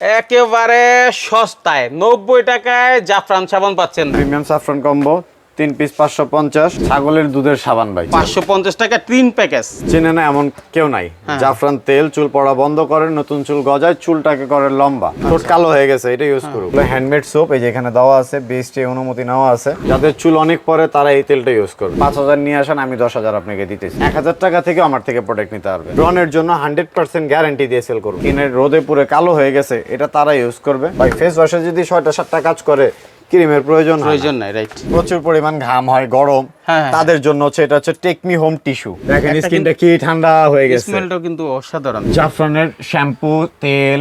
একেবারে সস্তায়। নব্বই টাকায় জাফরান সাবান পাচ্ছেন। Premium saffron combo. তিন পিস পাঁচশো পঞ্চাশ ছাগলের দুধের সাবান ভাই। পাঁচশো পঞ্চাশ টাকা তিন প্যাকেজ। চেনে না এমন কেউ নাই। হ্যাঁ। জাফরান তেল চুল পড়া বন্ধ করে নতুন চুল গজায় চুলটাকে করে লম্বা। আচ্ছা। ঠোঁট কালো হয়ে গেছে এটা ইউজ করুন হ্যান্ডমেড সোপ এই যে এখানে দেওয়া আছে বিএসটি অনুমতি নেওয়া আছে। যাদের চুল অনেক পরে তারা এই তেলটা ইউজ করবে পাঁচ হাজার নিয়ে আসেন আমি দশ হাজার আপনাকে দিতেছি। এক হাজার টাকা থেকে আমার থেকে প্রোডাক্ট নিতে পারবে। ব্রনের জন্য হান্ড্রেড পার্সেন্ট গ্যারান্টি দিয়ে সেল করব কিনের রোদে পুরো কালো হয়ে গেছে এটা তারা ইউজ করবে। ভাই ফেস ওয়াশে যদি ছয়টা সাতটা কাজ করে ক্রিমের প্রয়োজন প্রয়োজন নাই রাইট প্রচুর পরিমাণ ঘাম হয় গরম। হ্যাঁ, হ্যাঁ। তাদের জন্য হচ্ছে এটা হচ্ছে টেকমি হোম টিস্যু দেখেন স্কিনটা কি ঠান্ডা হয়ে গেছে। স্মেলটাও কিন্তু অসাধারণ। জাফরানের শ্যাম্পু তেল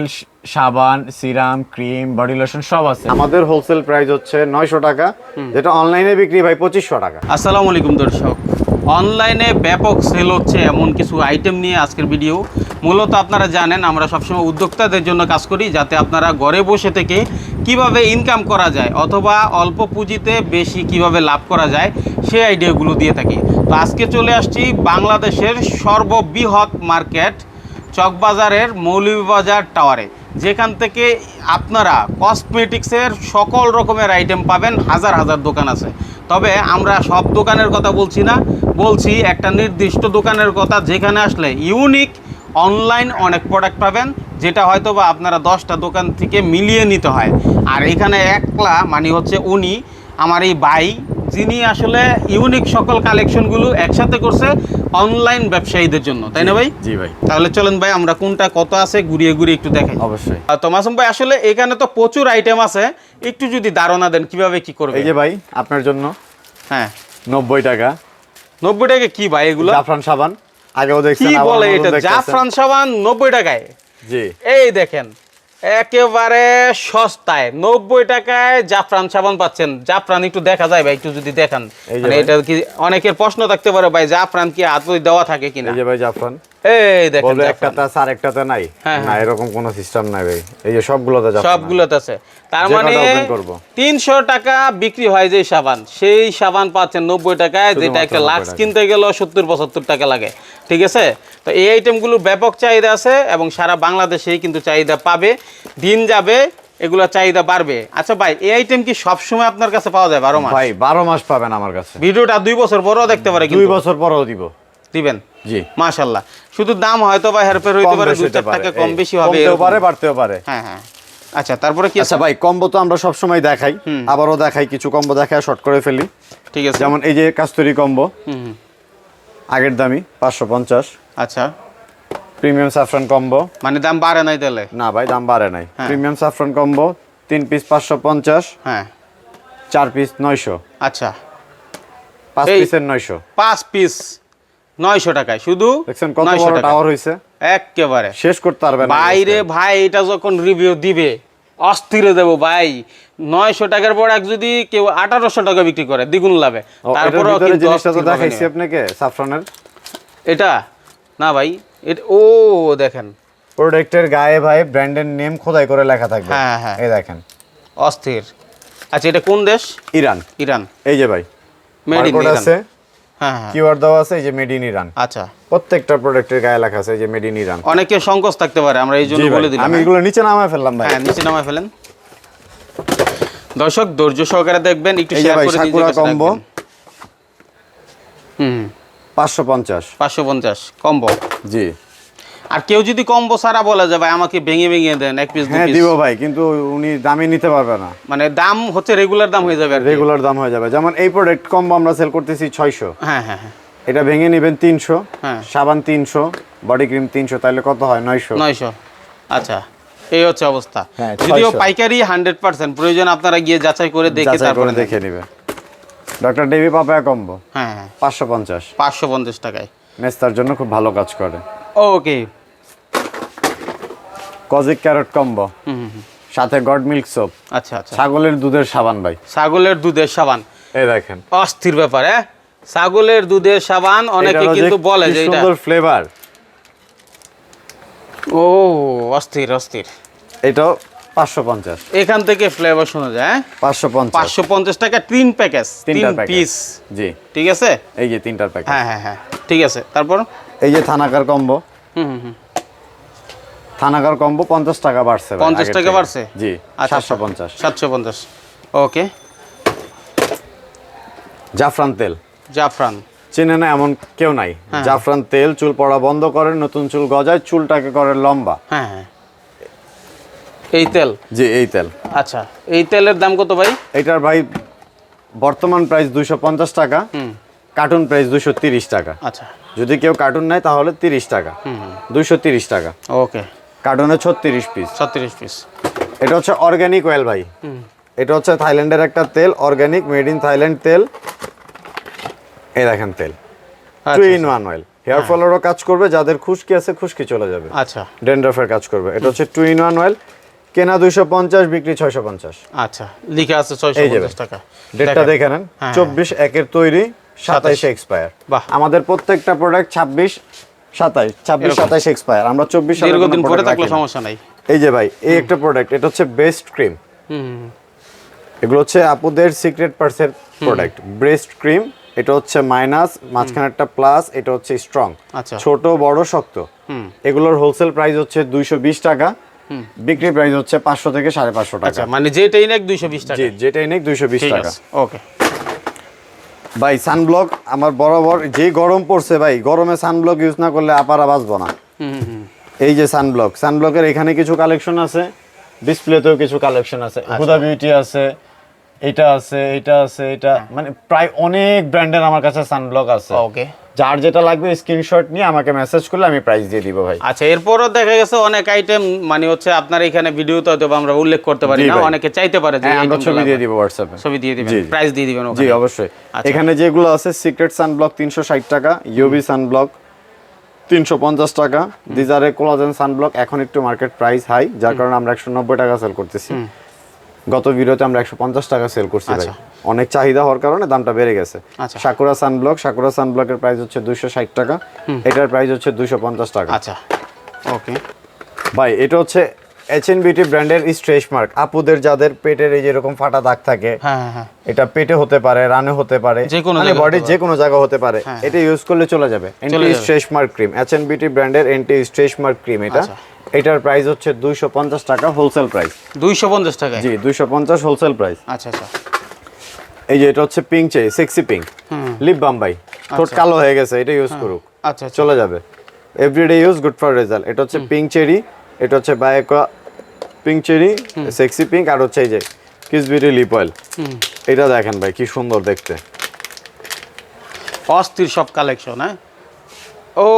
সাবান সিরাম ক্রিম বডি লোশন সব আছে। আমাদের হোলসেল প্রাইস হচ্ছে নয়শো টাকা। যেটা অনলাইনে বিক্রি ভাই পঁচিশশো টাকা। আসসালামু আলাইকুম দর্শক। অনলাইনে ব্যাপক সেল হচ্ছে এমন কিছু আইটেম নিয়ে আজকের ভিডিও মূলত আপনারা জানেন, আমরা সবসময় উদ্যোক্তাদের জন্য কাজ করি যাতে আপনারা ঘরে বসে থেকে কীভাবে ইনকাম করা যায় অথবা অল্প পুঁজিতে বেশি কীভাবে লাভ করা যায়, সেই আইডিয়াগুলো দিয়ে থাকি। তো আজকে চলে আসছি বাংলাদেশের সর্ববৃহৎ মার্কেট, চকবাজারের মৌলভীবাজার টাওয়ারে। যেখান থেকে আপনারা কসমেটিক্সের সকল রকমের আইটেম পাবেন, হাজার হাজার দোকান আছে। তবে আমরা সব দোকানের কথা বলছি না, বলছি একটা নির্দিষ্ট দোকানের কথা যেখানে আসলে ইউনিক অনলাইন অনেক প্রোডাক্ট পাবেন যেটা হয়তো বা আপনারা দশটা দোকান থেকে মিলিয়ে নিতে হয়। আর এখানে একলা মানে হচ্ছে উনি আমার এই ভাই যিনি আসলে ইউনিক সকল কালেকশনগুলো একসাথে করছে অনলাইন ব্যবসায়ীদের জন্য। তাই না ভাই? জি ভাই। তাহলে চলেন ভাই আমরা কোনটা কত আছে ঘুরিয়ে ঘুরিয়ে একটু দেখাই। অবশ্যই। আর তো মাসুম ভাই আসলে এখানে তো প্রচুর আইটেম আছে। একটু যদি ধারণা দেন কীভাবে কি করবে এই যে ভাই আপনার জন্য হ্যাঁ। নব্বই টাকা। নব্বই টাকা কি ভাই এগুলো? জাফরান সাবান। আগেও দেখছেন কি বলে এটা? জাফরান সাবান নব্বই টাকায়। জি। এই দেখেন একেবারে সস্তায় নব্বই টাকায় জাফরান সাবান পাচ্ছেন। জাফরান একটু দেখা যায় ভাই একটু যদি দেখান। মানে এটা কি অনেকের প্রশ্ন থাকতে পারে ভাই জাফরান কি হাতে দেওয়া থাকে কিনা? এই যে ভাই জাফরান। এই দেখেন বলবে একটাতে আছে আর নাই। হ্যাঁ, না এরকম কোনো সিস্টেম নাই ভাই। এই যে সবগুলোতে জাফরান সবগুলোতে আছে। তার মানে কটা open করব। তিনশো টাকা বিক্রি হয় যে সাবান। সেই সাবান পাচ্ছেন নব্বই টাকায় যেটা একটা লাক্স কিনতে গেলেও সত্তর পঁচাত্তর টাকা লাগে। ঠিক আছে? তো এই আইটেমগুলোর ব্যাপক চাহিদা আছে এবং সারা বাংলাদেশেই কিন্তু চাহিদা পাবে। দিন যাবে এগুলোর চাহিদা বাড়বে। আচ্ছা ভাই এই আইটেম কি সবসময় আপনার কাছে পাওয়া যায় বারো মাস? ভাই বারো মাস পাবেন আমার কাছে। ভিডিওটা দুই বছর পরও দেখতে পারে দুই বছর পরেও দিব। দিবেন? জি। মাশাল্লাহ শুধু দাম হয়তো বা হেরফের হইতে পারে দুই চার টাকা কম বেশি হবে এরকম। পারে বাড়তেও পারে। হ্যাঁ হ্যাঁ। আচ্ছা তারপরে কি আচ্ছা ভাই কম্বো তো আমরা সবসময় দেখাই। আবারও দেখাই কিছু কম্বো দেখায় শর্ট করে ফেলি। ঠিক আছে। যেমন এই যে কাস্তুরি কম্বো। আগের দামি পাঁচশো পঞ্চাশ। আচ্ছা। Premium saffron combo. মানে দাম বাড়ে নাই তাহলে? না ভাই দাম বাড়ে নাই। হ্যাঁ। প্রিমিয়াম সাফরান কম্বো তিন পিস পাঁচশো পঞ্চাশ। হ্যাঁ। চার পিস নয়শো। আচ্ছা। পাঁচ পিসের নয়শো। পাঁচ পিস। নয়শো টাকায় শুধু দেখছেন কত বড় টাওয়ার হয়েছে একেবারে। শেষ করতে পারবে না বাইরে ভাই এটা যখন রিভিউ দিবে অস্থিরে দেবো ভাই। নয়শো টাকার পর এক যদি কেউ আঠারোশো টাকা বিক্রি করে দ্বিগুণ লাভে। কিন্তু জিনিসটা তো দেখাইছি আপনাকে সাফরানের। এটা? না ভাই এটা ও দেখেন। প্রোডাক্টের গায়ে ভাই ব্র্যান্ডের নেম খোদাই করে লেখা থাকবে। হ্যাঁ, হ্যাঁ। এই দেখেন। অস্থির। আচ্ছা এটা কোন দেশ? ইরান। ইরান। এই যে ভাই মেড ইন ইরান আছে। কিওয়ার্ড দেওয়া আছে এই যে মেড ইন ইরান আচ্ছা। প্রত্যেকটা প্রোডাক্টের গায়ে লেখা আছে এই যে মেড ইন ইরান অনেকে সংকোচ থাকতে পারে আমরা এই জন্য বলে দিলাম আমি হ্যাঁ? এগুলো নিচে নামায় ফেললাম ভাই। হ্যাঁ নিচে নামায় ফেলেন। দর্শক ধৈর্য সহকারে দেখবেন একটু শেয়ার করে দিন কম্বো। হুম। পাঁচশো পঞ্চাশ। পাঁচশো পঞ্চাশ কম্বো। জি। আর কেউ যদি কম্বো সারা বলে যে ভাই আমাকে ভেঙে ভেঙে দেন এক পিস হ্যাঁ দিব ভাই কিন্তু উনি দামই নিতে পারবে না। মানে দাম হচ্ছে রেগুলার দাম হয়ে যাবে আর রেগুলার দাম হয়ে যাবে। যেমন এই প্রোডাক্ট কম্বো আমরা সেল করতেছি ছয়শো। হ্যাঁ হ্যাঁ হ্যাঁ। এটা ভেঙে নেবেন তিনশো হ্যাঁ। সাবান তিনশো বডি ক্রিম তিনশো তাহলে কত হয়? নয়শো। নয়শো। আচ্ছা এই হচ্ছে অবস্থা। হ্যাঁ, যদিও পাইকারি হান্ড্রেড পার্সেন্ট প্রয়োজন আপনারা গিয়ে যাচাই করে দেখে তারপরে নেবেন। দেখে নিবে ডক্টর ডেভি পাপায়া কম্বো হ্যাঁ হ্যাঁ। পাঁচশো পঞ্চাশ। পাঁচশো পঞ্চাশ টাকায়। মেস্তার জন্য খুব ভালো কাজ করে। ওকে কজিক ক্যারট কম্বো। সাথে গড মিল্ক সোপ আচ্ছা আচ্ছা। ছাগলের দুধের সাবান ভাই। ছাগলের দুধের সাবান। এই দেখেন। অস্থির ব্যাপার হ্যাঁ? ছাগলের দুধের সাবান অনেকে কিন্তু বলে যে এটা সুন্দর ফ্লেভার ও অস্থির অস্থির। এটাও পাঁচশো পঞ্চাশ। এখান থেকে ফ্লেভার শোনা যায় হ্যাঁ? পাঁচশো পঞ্চাশ। পাঁচশো পঞ্চাশ টাকা তিন প্যাকেজ তিন পিস জি। ঠিক আছে? এই যে তিনটার প্যাকেট হ্যাঁ হ্যাঁ হ্যাঁ। ঠিক আছে তারপর? এই যে থানাকার কম্বো হুম হুম। থানাগার কম্বো পঞ্চাশ টাকা বাড়ছে 50 টাকা বাড়ছে? জি আচ্ছা, সাতশো পঞ্চাশ। সাতশো পঞ্চাশ। ওকে। জাফরান তেল। জাফরান। চেনে না এমন কেউ নাই। হ্যাঁ। জাফরান তেল চুল পড়া বন্ধ করে নতুন চুল গজায় চুলটাকে করে লম্বা। হ্যাঁ হ্যাঁ। এই তেল? জি এই তেল। আচ্ছা এই তেলের দাম কত ভাই? এটার ভাই বর্তমান প্রাইস দুইশো পঞ্চাশ টাকা কার্টুন প্রাইস দুইশো তিরিশ টাকা। আচ্ছা। যদি কেউ কার্টুন নেয় তাহলে তিরিশ টাকা। দুইশো তিরিশ টাকা। ওকে। কার্টুনে ছত্রিশ পিস ছত্রিশ পিস এটা হচ্ছে অর্গানিক অয়েল ভাই। এটা হচ্ছে থাইল্যান্ডের একটা তেল অর্গানিক মেড ইন থাইল্যান্ড তেল। এই দেখেন তেল। Two in one oil hair ফলেরও কাজ করবে যাদের খুশকি আছে খুশকি চলে যাবে। আচ্ছা। ডেন্ড্রফের কাজ করবে। এটা হচ্ছে টু ইন ওয়ান অয়েল কেনা দুইশো পঞ্চাশ বিক্রি ছয়শো পঞ্চাশ। আচ্ছা লিখে আছে ছয়শো পঞ্চাশ টাকা। ডেটটা। দেখে নেন। হ্যাঁ। চব্বিশ একের তৈরি সাতাইশে এক্সপায়ার বাহ। আমাদের প্রত্যেকটা প্রোডাক্ট ছাব্বিশ সাতাইশ ছাব্বিশ এরকম। সাতাইশ এক্সপায়ার আমরা চব্বিশ সালের দীর্ঘদিন পরে থাকলে সমস্যা নাই। এই যে ভাই এই একটা প্রোডাক্ট এটা হচ্ছে বেস্ট ক্রিম হুম এগুলো হচ্ছে আপুদের সিক্রেট পার্সের প্রোডাক্ট ব্রেস্ট ক্রিম এটা হচ্ছে মাইনাস মাঝখানে একটা প্লাস এটা হচ্ছে স্ট্রং আচ্ছা। ছোট বড় শক্ত। হুম। এগুলোর হোলসেল প্রাইস হচ্ছে দুইশো বিশ টাকা। বিক্রি প্রাইস হচ্ছে পাঁচশো থেকে সাড়ে পাঁচশো আচ্ছা টাকা। মানে যেটাই নেক দুইশো বিশ টাকা। জি যেটাই দুইশো বিশ টাকা। ওকে। ভাই সানব্লক আমার বরাবর যে গরম পড়ছে ভাই গরমে সানব্লক ইউজ না করলে আপারা বাঁচবো না। এই যে সানব্লক সানব্লকের এখানে কিছু কালেকশন আছে ডিসপ্লেতেও কিছু কালেকশন আছে আচ্ছা। হুদা বিউটি আছে এটা আছে এটা আছে এটা মানে প্রায় অনেক ব্র্যান্ডের আমার কাছে সানব্লক আছে। ওকে যার যেটা লাগবে স্ক্রিনশট নিয়ে আমাকে মেসেজ করলে আমি প্রাইস দিয়ে দিব ভাই। আচ্ছা এরপরও দেখা গেছে অনেক আইটেম মানে হচ্ছে আপনার এখানে ভিডিওতে হয়তো আমরা উল্লেখ করতে পারি না অনেকে চাইতে পারে যে হ্যাঁ আমরা ছবি দিয়ে। দিব হোয়াটসঅ্যাপে ছবি দিয়ে দিবেন প্রাইস দিয়ে দিবেন জি অবশ্যই। আচ্ছা। এখানে যেগুলো আছে সিক্রেট সানব্লক তিনশো ষাট টাকা ইউবি সানব্লক তিনশো পঞ্চাশ টাকা। দিজারে কোলাজেন সানব্লক এখন একটু মার্কেট প্রাইস হাই যার কারণে আমরা একশো নব্বই টাকা সেল করতেছি। গত ভিডিওতে আমরা একশো পঞ্চাশ টাকা সেল করছি ভাই। আচ্ছা। অনেক চাহিদা হওয়ার কারণে দামটা বেড়ে গেছে। সাকুরা সানব্লক সাকুরা সানব্লকের প্রাইস হচ্ছে দুইশো ষাট টাকা। এটার প্রাইস হচ্ছে দুইশো পঞ্চাশ টাকা। আচ্ছা। ওকে ভাই এটা হচ্ছে এইচ এন বিটি ব্র্যান্ডের স্ট্রেচ মার্ক আপুদের যাদের পেটের এই যেরকম ফাটা দাগ থাকে হ্যাঁ হ্যাঁ হ্যাঁ। এটা পেটে হতে পারে রানে হতে পারে যে কোনো মানে বডির যে কোনো জায়গা হতে পারে। এটা ইউজ করলে চলে যাবে। Stretch mark cream H N BT ব্র্যান্ডের এন্টি স্ট্রেচ মার্ক ক্রিম এটা। আচ্ছা। এটার প্রাইস হচ্ছে দুইশো পঞ্চাশ টাকা হোলসেল প্রাইস দুইশো পঞ্চাশ টাকায়? জি দুইশো পঞ্চাশ হোলসেল প্রাইস আচ্ছা আচ্ছা। এই যে এটা হচ্ছে পিঙ্ক চাই সেক্সি পিঙ্ক হুম। লিপ বাম্বাই ঠোঁট কালো হয়ে গেছে এটা ইউজ করুক। আচ্ছা আচ্ছা। চলে যাবে। Everyday use good for result এটা হচ্ছে পিঙ্ক চেরি এটা হচ্ছে Bioaqua pink cherry sexy pink আর হচ্ছে এই যে kiss beauty lip oil hmm. এটা দেখেন ভাই কি সুন্দর দেখতে। অস্থির সব কালেকশন হ্যাঁ? ও।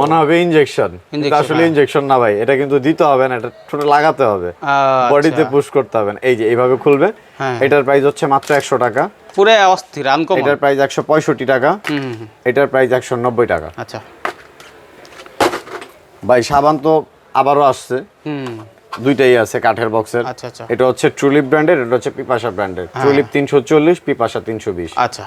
মনে হবে ইনজেকশন আসলে হ্যাঁ। ইনজেকশন না ভাই এটা কিন্তু দিতে হবে না এটা ঠোঁটে লাগাতে হবে। আচ্ছা। বডিতে পুশ করতে হবে এই যে এইভাবে খুলবে হ্যাঁ। এটার প্রাইস হচ্ছে মাত্র একশো টাকা। পুরো অস্থির আনকমন এটার প্রাইস একশো পঁয়ষট্টি টাকা। এটার প্রাইস একশো নব্বই টাকা। আচ্ছা। ভাই সাবান তো আবারও আসছে। হুম। দুইটাই আছে কাঠের বক্সের আচ্ছা আচ্ছা। এটা হচ্ছে ট্রুলিপ ব্র্যান্ডের এটা হচ্ছে পিপাসা ব্র্যান্ডের ট্রুলিপ তিনশো চল্লিশ পিপাসা তিনশো বিশ। আচ্ছা।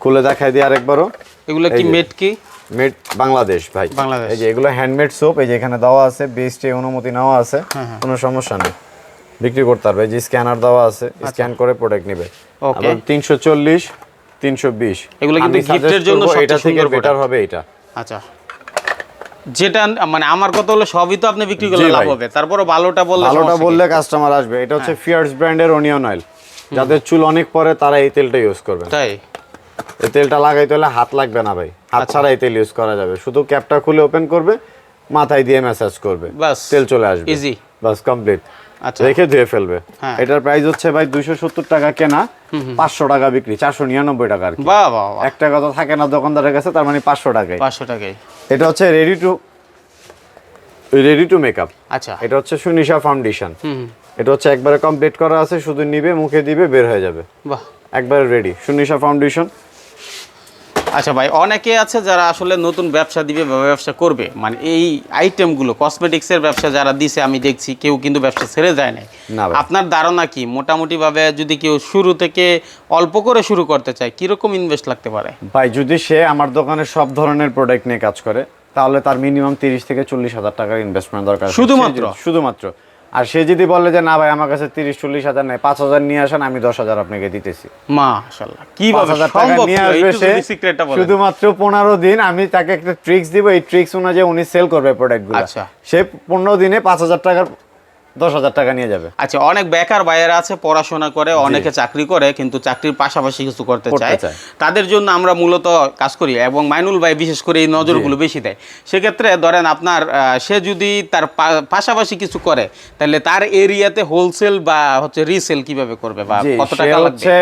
খুলে দেখাই দিই আরেকবারও। এগুলো কি। মেড কি মেড বাংলাদেশ ভাই। এই যে এগুলো হ্যান্ডমেড সোপ এই যে এখানে দেওয়া আছে বেস্টে অনুমতি নেওয়া আছে হ্যাঁ, হ্যাঁ। কোনো সমস্যা নেই। বিক্রি করতে পারবে। যে স্ক্যানার দেওয়া আছে স্ক্যান করে প্রোডাক্ট নেবে। চল্লিশ তিনশো বিশ। এগুলো কিন্তু গিফটের জন্য এটা থেকে বেটার হবে এটা। আচ্ছা। যেটা মানে আমার কথা হলো সবই তো আপনি বিক্রি করলে লাভ হবে। তারপরে ভালোটা বললে ভালোটা বললে কাস্টমার আসবে। এটা হচ্ছে। ফিয়ার্স ব্র্যান্ডের অনিয়ন অয়েল যাদের চুল অনেক পরে তারা এই তেলটা ইউজ করবে। তাই? এই তেলটা লাগাইতে হলে হাত লাগবে না ভাই। হাত আচ্ছা। ছাড়া এই তেল ইউজ করা যাবে। শুধু ক্যাপটা খুলে ওপেন করবে মাথায় দিয়ে ম্যাসাজ করবে। বাস। তেল চলে আসবে। Easy। বাস কমপ্লিট আচ্ছা। রেখে ধুয়ে ফেলবে। হ্যাঁ। এটার প্রাইস হচ্ছে ভাই দুইশো সত্তর টাকা কেনা পাঁচশো টাকা বিক্রি চারশো নিরানব্বই টাকা আর এক টাকা তো থাকে না দোকানদারের কাছে তার মানে পাঁচশো টাকায় পাঁচশো টাকায় এটা হচ্ছে ready to ready to makeup আচ্ছা। এটা হচ্ছে সুনিশা ফাউন্ডেশন হুম এটা হচ্ছে একবারে কমপ্লিট করা আছে শুধু নিবে মুখে দিবে বের হয়ে যাবে। বাহ। একবারে রেডি সুনিশা ফাউন্ডেশন আচ্ছা ভাই অনেকে আছে যারা আসলে নতুন ব্যবসা দিবে বা ব্যবসা করবে। মানে এই আইটেমগুলো কসমেটিক্সের ব্যবসা যারা দিছে আমি দেখছি কেউ কিন্তু ব্যবসা ছেড়ে যায় নাই। না আপনার ধারণা কি? মোটামুটিভাবে যদি কেউ শুরু থেকে অল্প করে শুরু করতে চায় কীরকম ইনভেস্ট লাগতে পারে? ভাই যদি সে আমার দোকানে সব ধরনের প্রোডাক্ট নিয়ে কাজ করে তাহলে তার মিনিমাম তিরিশ থেকে চল্লিশ হাজার টাকার ইনভেস্টমেন্ট দরকার শুধুমাত্র? শুধুমাত্র। আর সে যদি বলে যে না ভাই আমার কাছে তিরিশ চল্লিশ হাজার নেই পাঁচ হাজার নিয়ে আসেন আমি দশ হাজার আপনাকে দিতেছি। মাশাআল্লাহ। পাঁচ হাজার টাকা নিয়ে আসবে সে যদি সিক্রেটটা বলেন। শুধুমাত্র পনেরো দিন আমি তাকে একটা ট্রিক্স দিব এই ট্রিক্স অনুযায়ী উনি সেল করবে প্রোডাক্টগুলো আচ্ছা। সে পনেরো দিনে পাঁচ হাজার টাকার দশ হাজার টাকা নিয়ে যাবে। আচ্ছা অনেক বেকার বাইরে আছে পড়াশোনা করে অনেকে চাকরি করে কিন্তু চাকরির পাশাপাশি কিছু করতে চায়। তাদের জন্য আমরা মূলত কাজ করি এবং মাইনুল ভাই বিশেষ করে এই নজরগুলো বেশি দেয়। সেক্ষেত্রে ধরেন আপনার সে যদি তার পাশাপাশি কিছু করে তাহলে তার এরিয়াতে হোলসেল বা হচ্ছে রিসেল কীভাবে করবে বা কত টাকা লাগবে? হচ্ছে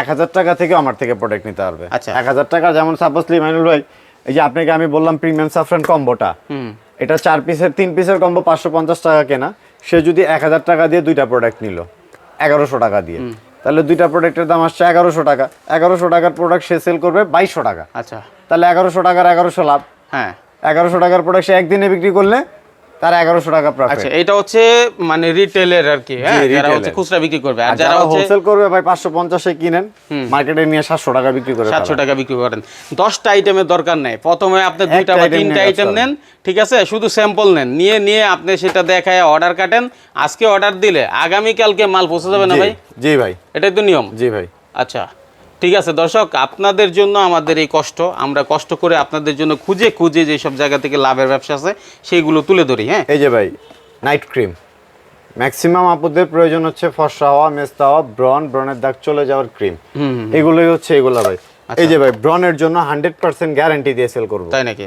এক হাজার টাকা থেকে আমার থেকে প্রোডাক্ট নিতে পারবে। আচ্ছা। এক হাজার টাকা যেমন সাপোজলি মাইনুল ভাই এই যে আপনাকে আমি বললাম প্রিমিয়াম সাফরান কম্বোটা এটা চার পিসের তিন পিসের কম্বো পাঁচশো পঞ্চাশ টাকা কেনা। সে যদি এক হাজার টাকা দিয়ে দুইটা প্রোডাক্ট নিল এগারোশো টাকা দিয়ে তাহলে দুইটা প্রোডাক্টের দাম আসছে এগারোশো টাকা। এগারোশো টাকার প্রোডাক্ট সে সেল করবে বাইশশো টাকা। আচ্ছা। তাহলে এগারোশো টাকার এগারোশো লাভ। হ্যাঁ। এগারোশো টাকার প্রোডাক্ট সে একদিনে বিক্রি করলে তার টাকা প্রফিট আচ্ছা এটা হচ্ছে মানে আর কি হ্যাঁ যারা হচ্ছে খুচরা বিক্রি করবে। আর যারা হচ্ছে হোলসেল করবে ভাই কিনেন মার্কেটে নিয়ে সাতশো টাকা বিক্রি করে সাতশো টাকা বিক্রি করেন। দশটা আইটেমের দরকার নেই। প্রথমে আপনি দুইটা বা তিনটা আইটেম নেন ঠিক আছে? শুধু স্যাম্পল নেন। নিয়ে নিয়ে আপনি সেটা দেখায় অর্ডার কাটেন। আজকে অর্ডার দিলে আগামীকালকে মাল পৌঁছে যাবে না ভাই? জি ভাই। এটাই তো নিয়ম। জি ভাই। আচ্ছা। ঠিক আছে দর্শক আপনাদের জন্য আমাদের এই কষ্ট আমরা কষ্ট করে আপনাদের জন্য খুঁজে খুঁজে যেসব জায়গা থেকে লাভের ব্যবসা আছে সেইগুলো তুলে ধরি হ্যাঁ? এই যে ভাই নাইট ক্রিম। ম্যাক্সিমাম আপুদের প্রয়োজন হচ্ছে ফর্সা হওয়া মেস্তা হওয়া ব্রন ব্রনের দাগ চলে যাওয়ার ক্রিম। হুম এগুলোই হচ্ছে এগুলো ভাই। এই যে ভাই ব্রনের জন্য হান্ড্রেড পার্সেন্ট গ্যারান্টি দিয়ে সেল করব। তাই নাকি?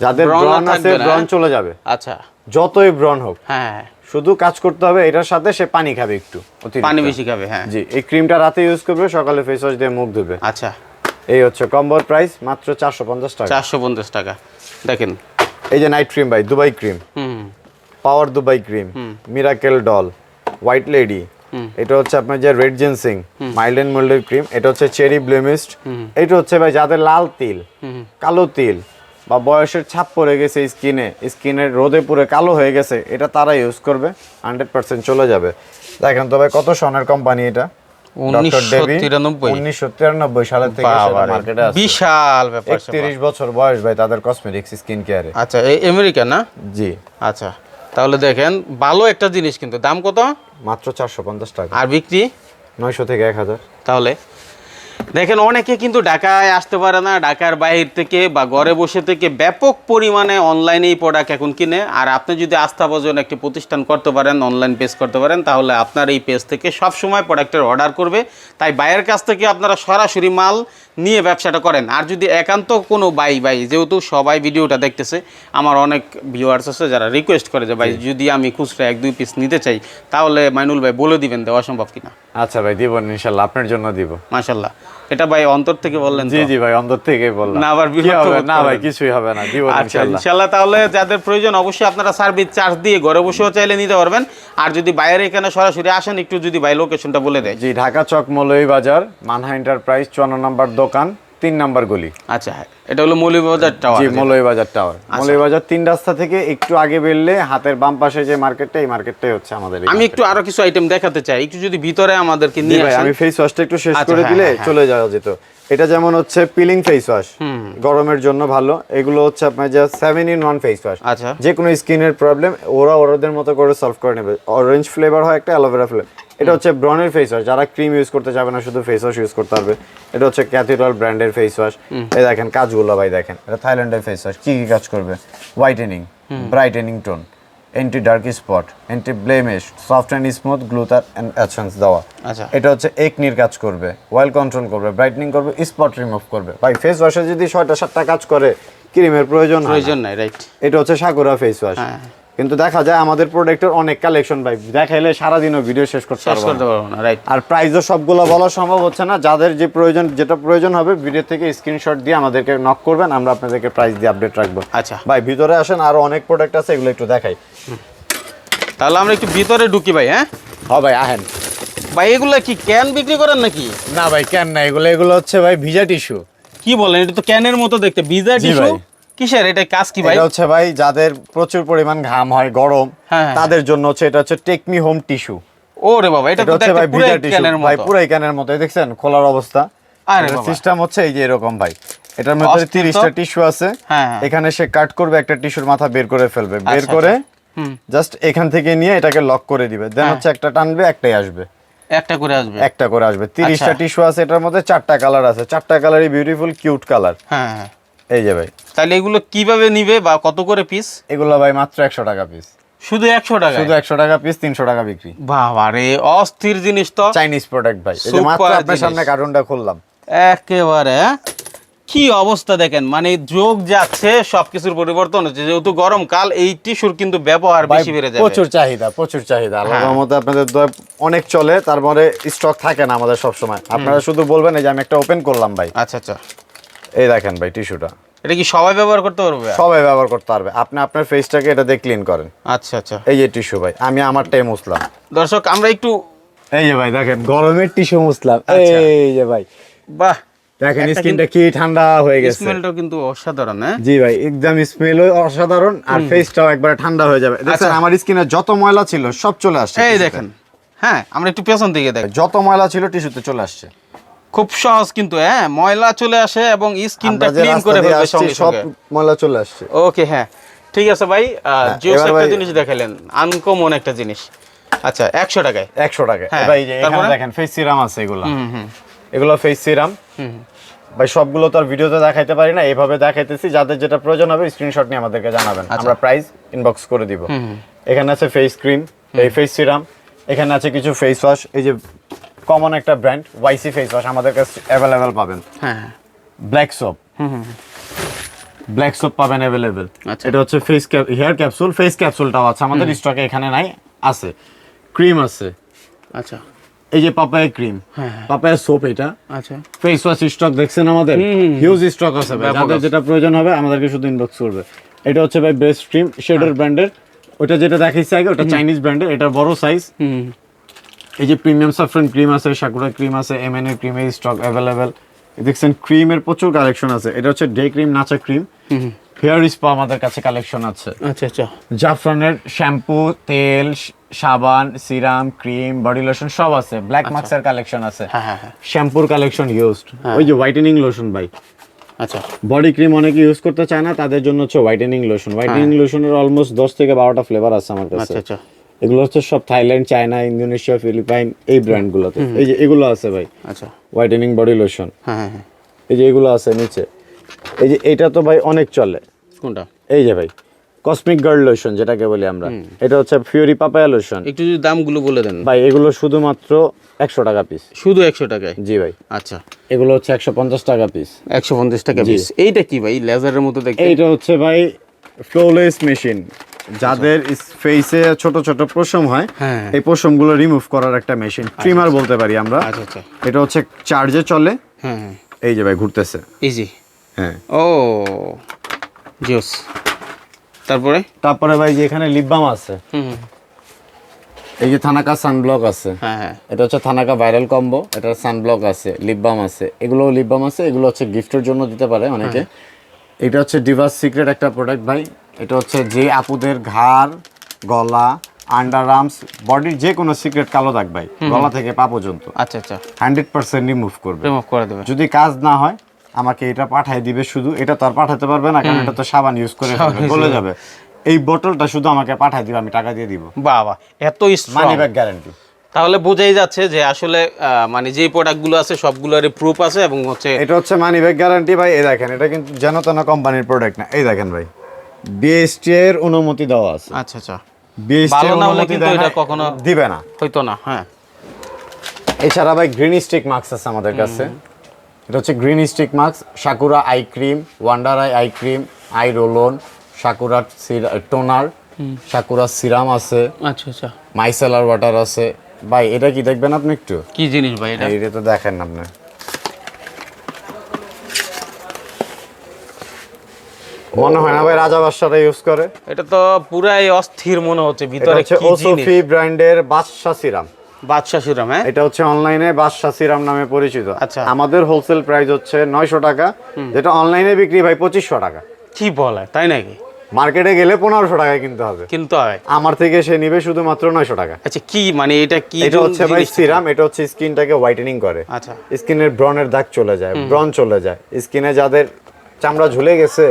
যাদের ব্রন আছে ব্রন হ্যাঁ? চলে যাবে। আচ্ছা। যতই ব্রন হোক। হ্যাঁ। শুধু কাজ করতে হবে এটার সাথে সে পানি খাবে একটু পানি বেশি খাবে হ্যাঁ। জি এই ক্রিমটা রাতে ইউজ করবে সকালে ফেস ওয়াশ দিয়ে মুখ ধুবে। আচ্ছা। এই হচ্ছে কম্বোর প্রাইস মাত্র চারশো পঞ্চাশ টাকা। চারশো পঞ্চাশ টাকা। দেখেন। এই যে নাইট ক্রিম ভাই Dubai cream hmm. Power Dubai cream miracle doll white lady এটা হচ্ছে আপনার যে রেড জেনসিং মাইল্ড এন্ড মোল্ডের ক্রিম এটা হচ্ছে চেরি ব্লেমিস্ট এটা হচ্ছে ভাই যাদের লাল তিল কালো তিল বা বয়সের ছাপ পড়ে গেছে স্কিনে স্কিনের রোদে পুরে কালো হয়ে গেছে এটা তারা ইউজ করবে হান্ড্রেড পার্সেন্ট চলে যাবে। দেখেন তো ভাই কত সনের কোম্পানি এটা? ডক্টর ডেবি 1993 উনিশশো তিরানব্বই সালের থেকে মার্কেটে বিশাল ব্যাপার বছর বয়স ভাই তাদের কসমেটিক্স স্কিন কেয়ারে আচ্ছা এই আমেরিকা না? জি। আচ্ছা তাহলে দেখেন ভালো একটা জিনিস কিন্তু। দাম কত? মাত্র চারশো পঞ্চাশ টাকা। আর বিক্রি? নয়শো থেকে এক হাজার। তাহলে? দেখেন অনেকে কিন্তু ঢাকায় আসতে পারে না ঢাকার বাইরে থেকে বা ঘরে বসে থেকে ব্যাপক পরিমাণে অনলাইনে এই প্রোডাক্ট এখন কিনে। আর আপনি যদি আস্থা আস্থাভাজন একটি প্রতিষ্ঠান করতে পারেন অনলাইন পেজ করতে পারেন তাহলে আপনার এই পেজ থেকে সব সময় প্রোডাক্টের অর্ডার করবে। তাই বাইরের কাছ থেকে আপনারা সরাসরি মাল নিয়ে ব্যবসাটা করেন। আর যদি একান্ত কোনো বাই বাই যেহেতু সবাই ভিডিওটা দেখতেছে আমার অনেক ভিউয়ার্স আছে যারা রিকোয়েস্ট করে যে ভাই যদি আমি খুচরা এক দুই পিস নিতে চাই তাহলে মাইনুল ভাই বলে দিবেন দেওয়া সম্ভব কিনা? আচ্ছা ভাই দিব ইনশাল্লাহ আপনার জন্য দিব। মাশাল্লাহ। এটা ভাই অন্তর থেকে বললেন জি জি ভাই অন্তর থেকে বললাম। না, আবার? না ভাই কিছুই হবে না দিব আচ্ছা ইনশাল্লাহ। তাহলে যাদের প্রয়োজন অবশ্যই আপনারা সার্ভিস চার্জ দিয়ে ঘরে বসেও চাইলে নিতে পারবেন। আর যদি বাইরে এখানে সরাসরি আসেন একটু যদি ভাই লোকেশনটা বলে দেয়। জি ঢাকা চক মলই বাজার মানহা এন্টারপ্রাইজ চুয়ান্ন নম্বর দোকান। তিন নম্বর গলি। আচ্ছা এটা হলো মৌলিবাজার টাওয়ার জি মলই বাজার টাওয়ার আচ্ছা। মলই বাজার তিন রাস্তা থেকে একটু আগে বেরলে হাতের বাম পাশে যে মার্কেটটা এই মার্কেটটাই হচ্ছে আমাদের আমি একটু আরও কিছু আইটেম দেখাতে চাই একটু যদি ভিতরে আমাদেরকে নিয়ে আসেন। আমি ফেস ওয়াশটা একটু শেষ আচ্ছা, করে হ্যাঁ, দিলে হ্যাঁ, হ্যাঁ। চলে যাওয়া যেত। এটা যেমন হচ্ছে পিলিং ফেস ওয়াশ গরমের জন্য ভালো। এগুলো হচ্ছে আপনার যে seven in one face wash আচ্ছা। যে কোনো স্কিনের প্রবলেম ওরা ওরাদের মতো করে সলভ করে নেবে। অরেঞ্জ ফ্লেভার হয় একটা অ্যালোভেরা ফ্লেভার এটা হচ্ছে ব্রনের ফেস ওয়াশ যারা ক্রিম ইউজ করতে যাবে না শুধু ফেস ওয়াশ ইউজ করতে পারবে। এটা হচ্ছে ক্যাথিড্রাল ব্র্যান্ডের ফেস ওয়াশ এই দেখেন কাজগুলো ভাই দেখেন। এটা থাইল্যান্ডের ফেস ওয়াশ কি কি কাজ করবে? Whitening brightening tone anti dark spot anti blemish soft and smooth গ্লুতার and actions দেওয়া। আচ্ছা। এটা হচ্ছে একনির কাজ করবে অয়েল কন্ট্রোল করবে ব্রাইটনিং করবে স্পট রিমুভ করবে। ভাই ফেস ওয়াশে যদি ছয়টা সাতটা কাজ করে ক্রিমের প্রয়োজন প্রয়োজন নাই রাইট এটা হচ্ছে সাকুরা ফেস ওয়াশ। কিন্তু দেখা যায় আমাদের প্রোডাক্টের অনেক কালেকশন ভাই। দেখাইলে সারাদিনও ভিডিও শেষ করতে পারব না। রাইট আর প্রাইসও সবগুলো বলা সম্ভব হচ্ছে না। যাদের যে প্রয়োজন যেটা প্রয়োজন হবে ভিডিও থেকে স্ক্রিনশট দিয়ে আমাদেরকে নক করবেন আমরা আপনাদেরকে প্রাইস দিয়ে আপডেট রাখব। আচ্ছা। ভাই ভিতরে আসেন আরও অনেক প্রোডাক্ট আছে এগুলো একটু দেখাই। তাহলে আমরা একটু ভিতরে ঢুকি ভাই হ্যাঁ? হ্যাঁ ভাই আহেন। ভাই এগুলো কি ক্যান বিক্রি করেন নাকি? না ভাই ক্যান না। এগুলো এগুলো হচ্ছে ভাই ভিজা টিস্যু। কি বলেন এটা তো ক্যানের মতো দেখতে বিজা জি টিস্যু। কিসের? এটা কাজ কি ভাই? এটা হচ্ছে ভাই যাদের প্রচুর পরিমাণ ঘাম হয় গরম হ্যাঁ, হ্যাঁ। তাদের জন্য হচ্ছে এটা হচ্ছে টেকমি হোম টিস্যু ওরে বাবা এটা তো হচ্ছে ভাই পুরো ভিজা টিস্যু ভাই পুরাই ক্যানের মতো দেখছেন খোলার অবস্থা। আরে সিস্টেম হচ্ছে এই যে এরকম ভাই। এটার মধ্যে অস্থির তো। তিরিশটা টিস্যু আছে। হ্যাঁ। এখানে সে কাট করবে একটা টিস্যুর মাথা বের করে ফেলবে। বের আচ্ছা, করে হুম। জাস্ট এখান থেকে নিয়ে এটাকে লক করে দিবে। দেন। হচ্ছে একটা টানবে একটাই আসবে। একটা করে আসবে। একটা করে আসবে। তিরিশটা আচ্ছা। টিস্যু আছে এটার মধ্যে চারটা কালার আছে। চারটা কালারই বিউটিফুল কিউট কালার হ্যাঁ। এই যে ভাই। তাহলে এগুলো কীভাবে নিবে বা কত করে পিস এগুলো ভাই মাত্র একশো টাকা পিস শুধু একশো টাকা শুধু একশো টাকা পিস তিনশো টাকা বিক্রি। বাবা রে অস্থির জিনিস তো। চাইনিজ প্রোডাক্ট ভাই। এই যে মাত্র আপনার সামনে কার্টুনটা খুললাম। একেবারে হ্যাঁ? কি অবস্থা দেখেন? মানে যোগ যাচ্ছে সবকিছুর পরিবর্তন হচ্ছে। যেহেতু গরমকাল এই টিস্যুর কিন্তু ব্যবহার বেশি বেড়ে যাবে। প্রচুর চাহিদা প্রচুর চাহিদা। হ্যাঁ। আল্লাহর মধ্যে আপনাদের দোয়া অনেক চলে তারপরে স্টক থাকে না আমাদের সব সময় আপনারা শুধু বলবেন এই যে আমি একটা ওপেন করলাম ভাই। আচ্ছা আচ্ছা। এই দেখেন ভাই টিস্যুটা। এটা কি সবাই ব্যবহার করতে পারবে? সবাই ব্যবহার করতে পারবে। আপনি আপনার ফেসটাকে এটা দিয়ে ক্লিন করেন। আচ্ছা আচ্ছা। এই যে টিস্যু ভাই আমি আমারটাই মুছলাম। দর্শক আমরা একটু এই যে ভাই দেখেন গরমের টিস্যু মুছলাম। আচ্ছা। এই যে ভাই। বাহ। দেখেন স্কিনটা কি ঠান্ডা হয়ে গেছে। স্মেলটাও কিন্তু অসাধারণ হ্যাঁ? জি ভাই একদম স্মেলও অসাধারণ আর ফেসটাও একবারে ঠান্ডা হয়ে যাবে। দেখছেন আচ্ছা। আমার স্কিনে যত ময়লা ছিল সব চলে আসছে এই দেখেন। হ্যাঁ আমরা একটু পেছন দিকে দেখ। যত ময়লা ছিল টিস্যুতে চলে আসছে। খুব সহজ কিন্তু হ্যাঁ? ময়লা চলে আসে এবং স্কিনটা ক্লিন করে ফেলবে সঙ্গে সব ময়লা চলে আসছে। ওকে হ্যাঁ। ঠিক আছে ভাই জিওস এবার একটা জিনিস দেখালেন আনকমন একটা জিনিস। আচ্ছা একশো টাকায়? একশো টাকা হ্যাঁ, ভাই এই যে এখানে দেখেন ফেস সিরাম আছে এগুলো। এগুলো ফেস সিরাম হুম ভাই সবগুলো তো আর ভিডিওতে দেখাইতে পারি না এইভাবে দেখাইতেছি যাদের যেটা প্রয়োজন হবে স্ক্রিনশট নিয়ে আমাদেরকে জানাবেন। আমরা প্রাইস ইনবক্স করে দিব। আচ্ছা। হুম। এখানে আছে ফেস ক্রিম এই ফেস সিরাম এখানে আছে কিছু ফেস ওয়াশ এই যে কমন একটা ব্র্যান্ড ওয়াইসি ফেস ওয়াশ আমাদের কাছে অ্যাভেলেবেল পাবেন। হ্যাঁ। Black soap hmm hmm black soap পাবেন অ্যাভেলেবেল আচ্ছা। এটা হচ্ছে face cap hair capsule face ক্যাপসুলটাও আছে আমাদের স্টকে এখানে নাই আছে। ক্রিম আছে। আচ্ছা। এই যে পাপায়া ক্রিম হ্যাঁ। পাপায়া সোপ এটা। আচ্ছা। ফেস ওয়াশ স্টক দেখছেন আমাদের? হিউজ স্টক আছে ভাই। যাদের যেটা প্রয়োজন হবে আমাদেরকে শুধু ইনবক্স করবে। এটা হচ্ছে ভাই বেস্ট ক্রিম শেডার ব্র্যান্ডের ওটা যেটা দেখাইছি আগে ওটা চাইনিজ ব্র্যান্ডের এটা বড় সাইজ হুম। এই যে প্রিমিয়াম সাফরান ক্রিম আছে সাকুরা ক্রিম আছে এম এন এর ক্রিম এই স্টক অ্যাভেলেবেল দেখছেন ক্রিমের প্রচুর কালেকশন আছে। এটা হচ্ছে ডে ক্রিম নাচা ক্রিম হেয়ার স্পা আমাদের কাছে কালেকশন আছে। আচ্ছা আচ্ছা। জাফরানের শ্যাম্পু তেল সাবান সিরাম ক্রিম বডি লোশন সব আছে। ব্ল্যাক মার্কসের কালেকশন আছে। হ্যাঁ হ্যাঁ হ্যাঁ। শ্যাম্পুর কালেকশন ইউজড ওই যে হোয়াইটেনিং লোশন ভাই। আচ্ছা। বডি ক্রিম অনেকে ইউজ করতে চায় না তাদের জন্য হচ্ছে হোয়াইটেনিং লোশন হোয়াইটেনিং লোশনের অলমোস্ট দশ থেকে বারোটা ফ্লেভার আছে আমার কাছে। আচ্ছা আচ্ছা। এগুলো হচ্ছে সব থাইল্যান্ড চায়না ইন্দোনেশিয়া ফিলিপাইন এই ব্র্যান্ডগুলোতে এই যে এগুলো আছে ভাই। আচ্ছা। হোয়াইটেনিং বডি লোশন হ্যাঁ হ্যাঁ এই যে এগুলো আছে নিচে। এই যে এটা তো ভাই অনেক চলে। কোনটা? এই যে ভাই কসমিক গার্ল লোশন যেটাকে বলি আমরা। এটা হচ্ছে ফিওরি পাপায়া লোশন একটু যদি দামগুলো বলে দেন। ভাই এগুলো শুধুমাত্র একশো টাকা পিস শুধু একশো টাকায়? জি ভাই। আচ্ছা। এগুলো হচ্ছে একশো পঞ্চাশ টাকা পিস একশো পঞ্চাশ টাকা পিস এইটা কি ভাই লেজারের মতো দেখতে? এইটা হচ্ছে ভাই ফ্লোলেস মেশিন যাদের ফেসে ছোট ছোট পশম হয় হ্যাঁ। এই পশমগুলো রিমুভ করার একটা মেশিন ট্রিমার বলতে পারি আমরা। আচ্ছা আচ্ছা। এটা হচ্ছে চার্জে চলে। হ্যাঁ হ্যাঁ। এই যে ভাই ঘুরতেছে। ইজি হ্যাঁ। ও জোস তারপরে? তারপরে ভাই যে এখানে লিপবাম আছে। এই যে থানাকা সানব্লক আছে। হ্যাঁ হ্যাঁ। এটা হচ্ছে থানাকা ভাইরাল কম্বো এটা সানব্লক আছে লিপবাম আছে। এগুলো লিপবাম আছে এগুলো হচ্ছে গিফটের জন্য দিতে পারে অনেকে। এটা হচ্ছে ডিভাস সিক্রেট একটা প্রোডাক্ট ভাই। এটা হচ্ছে যে আপুদের ঘাড় গলা আন্ডার আর্মস বডির যে কোনো সিক্রেট কালো দাগ ভাই গলা থেকে পা পর্যন্ত। আচ্ছা আচ্ছা। হান্ড্রেড পার্সেন্ট রিমুভ করবে। রিমুভ করে দেবে। যদি কাজ না হয় আমাকে এটা পাঠাই দিবে শুধু এটা তো আর পাঠাতে পারবে না কারণ এটা তো সাবান ইউজ করে গলে যাবে। এই বোতলটা শুধু আমাকে পাঠাই দিবে আমি টাকা দিয়ে দিব। বাবা এত। মানি ব্যাক গ্যারান্টি তাহলে বোঝাই যাচ্ছে যে আসলে মানে যে প্রোডাক্টগুলো আছে সবগুলোরই প্রুফ আছে এবং হচ্ছে এটা হচ্ছে মানি ব্যাক গ্যারান্টি ভাই এই দেখেন এটা কিন্তু যেন তেন কোম্পানির প্রোডাক্ট না এই দেখেন ভাই। বিএসটি এর অনুমতি দেওয়া আছে। আচ্ছা আচ্ছা। বিএসটি অনুমতি দেয় না, কখনো- দিবে না। হয়তো না হ্যাঁ। এছাড়া ভাই গ্রিন স্টিক মাস্ক আছে আমাদের কাছে। এটা হচ্ছে green stick mask Sakura eye cream wonder eye eye cream eye roll on Sakura toner Sakura serum আছে আচ্ছা আচ্ছা। মাইসেলার ওয়াটার আছে। ভাই এটা কি দেখবেন আপনি একটু? কি জিনিস ভাই এটা? এটা তো দেখেন আপনি। মনে হয় না ভাই রাজা বাদশারা ইউজ করে। এটা তো পুরাই অস্থির মনে হচ্ছে ভিতরে কি জিনিস? ওসোফি ব্র্যান্ডের বাদশা সিরাম বাদশা সিরাম হ্যাঁ? এটা হচ্ছে অনলাইনে বাদশা সিরাম নামে পরিচিত। আচ্ছা। আমাদের হোলসেল প্রাইস হচ্ছে নয়শো টাকা যেটা অনলাইনে বিক্রি ভাই পঁচিশশো টাকা। কি বলে তাই নাকি? মার্কেটে গেলে পনেরোশো টাকায় কিনতে হবে। কিনতে হয় আমার থেকে সে নিবে শুধুমাত্র নয়শো টাকা। আচ্ছা কি মানে এটা কি এটা হচ্ছে ভাই সিরাম এটা হচ্ছে স্কিনটাকে হোয়াইটেনিং করে। আচ্ছা। স্কিনের ব্রনের দাগ চলে যায় ব্রন চলে যায়। স্কিনে যাদের চামড়া ঝুলে গেছে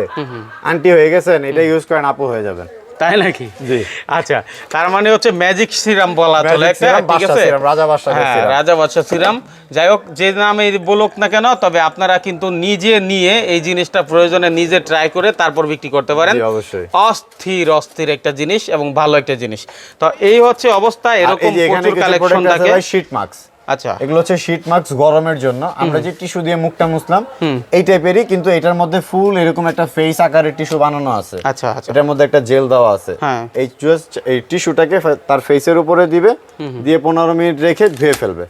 আন্টি হয়ে গেছেন এটা ইউজ করেন আপু হয়ে যাবেন। তাই নাকি? জি। আচ্ছা তার মানে হচ্ছে ম্যাজিক সিরাম বলা চলে একটা ঠিক আছে? রাজা বাদশাহের হ্যাঁ রাজা বাদশা সিরাম যাই হোক যে নামে বলুক না কেন তবে আপনারা কিন্তু নিজে নিয়ে এই জিনিসটা প্রয়োজনে নিজে ট্রাই করে তারপর বিক্রি করতে পারেন। অবশ্যই। অস্থির অস্থির একটা জিনিস এবং ভালো একটা জিনিস। তো এই হচ্ছে অবস্থা এরকম প্রচুর কালেকশন থাকে। শীট মাস্ক আচ্ছা। এগুলো হচ্ছে শীট মাস্ক গরমের জন্য। আমরা যে টিস্যু দিয়ে মুখটা মুছলাম এই টাইপেরই কিন্তু এটার মধ্যে ফুল এরকম একটা ফেস আকারের টিস্যু বানানো আছে। আচ্ছা আচ্ছা। এটার মধ্যে একটা জেল দেওয়া আছে। হ্যাঁ। এই জাস্ট এই টিস্যুটাকে তার ফেসের উপরে দিবে দিয়ে পনেরো মিনিট রেখে ধুয়ে ফেলবে।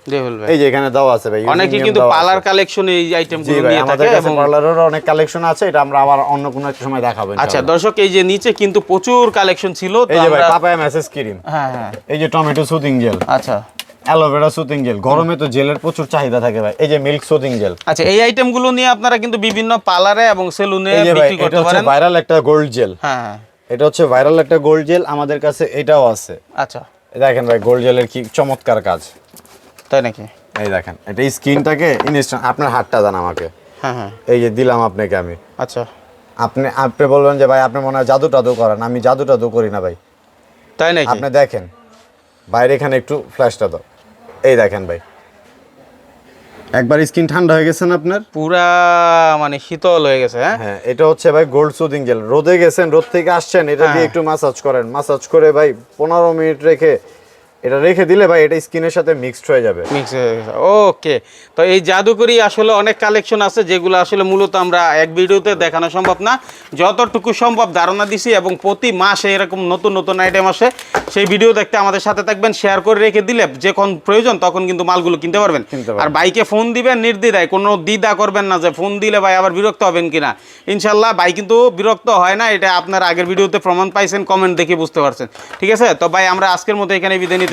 এই যে এখানে দেওয়া আছে ভাই অনেকে কিন্তু পার্লার কালেকশন এই আইটেমগুলো নিয়ে থাকে এবং পার্লারেরও অনেক কালেকশন আছে এটা আমরা আবার অন্য কোনো একটা সময় দেখাবো আচ্ছা দর্শক এই যে নিচে কিন্তু প্রচুর কালেকশন ছিল তো এই যে ভাই আমরা পাপায়া মেসেজ ক্রিম হ্যাঁ হ্যাঁ। এই যে টমেটো সুদিং জেল আচ্ছা। অ্যালোভেরা সুদিং জেল গরমে তো জেলের প্রচুর চাহিদা থাকে ভাই। এই যে মিল্ক সুদিং জেল আচ্ছা এই আইটেমগুলো নিয়ে আপনারা কিন্তু বিভিন্ন পার্লারে এবং সেলুনে বিক্রি এটা করতে হচ্ছে পারেন। ভাইরাল একটা গোল্ড জেল হ্যাঁ হ্যাঁ। এটা হচ্ছে ভাইরাল একটা গোল্ড জেল আমাদের কাছে এটাও আছে। আচ্ছা। দেখেন ভাই গোল্ড জেলের কি চমৎকার কাজ। তাই নাকি? এই দেখেন এটা স্কিনটাকে ইনস্ট্যান্ট আপনার হাতটা দেন আমাকে। হ্যাঁ হ্যাঁ। এই যে দিলাম আপনাকে আমি। আচ্ছা। আপনি আপনি বলবেন যে ভাই আপনি মনে হয় জাদু টাদু করেন। আমি জাদু টাদু করি না ভাই। তাই নাকি? আপনি দেখেন বাইরে এখানে একটু ফ্ল্যাশটা দাও। এই দেখেন ভাই। একবার স্কিন ঠান্ডা হয়ে গেছেন আপনার? পুরা মানে শীতল হয়ে গেছে হ্যাঁ? হ্যাঁ এটা হচ্ছে ভাই গোল্ড সুদিং জেল রোদে গেছেন রোদ থেকে আসছেন এটা দিয়ে হ্যাঁ। একটু মাসাজ করেন। মাসাজ করে ভাই পনেরো মিনিট রেখে এটা রেখে দিলে ভাই এটা স্কিনের সাথে মিক্সড হয়ে যাবে। মিক্স হয়ে গেছে। ওকে তো এই জাদুকরি আসলে অনেক কালেকশন আছে যেগুলো আসলে মূলত আমরা এক ভিডিওতে দেখানো সম্ভব না। যতটুকু সম্ভব ধারণা দিছি এবং প্রতি মাসে এরকম নতুন নতুন আইটেম আসে সেই ভিডিও দেখতে আমাদের সাথে থাকবেন শেয়ার করে রেখে দিলে যখন প্রয়োজন তখন কিন্তু মালগুলো কিনতে পারবেন। কিনতে পারবেন। আর বাইকে ফোন দিবেন নির্দ্বিধায় কোনো দ্বিধা করবেন না যে ফোন দিলে ভাই আবার বিরক্ত হবেন কিনা। ইনশাল্লাহ ভাই কিন্তু বিরক্ত হয় না এটা আপনার আগের ভিডিওতে প্রমাণ পাইছেন কমেন্ট দেখে বুঝতে পারছেন। ঠিক আছে? তো ভাই আমরা আজকের মতো এখানে বিদায় নিতে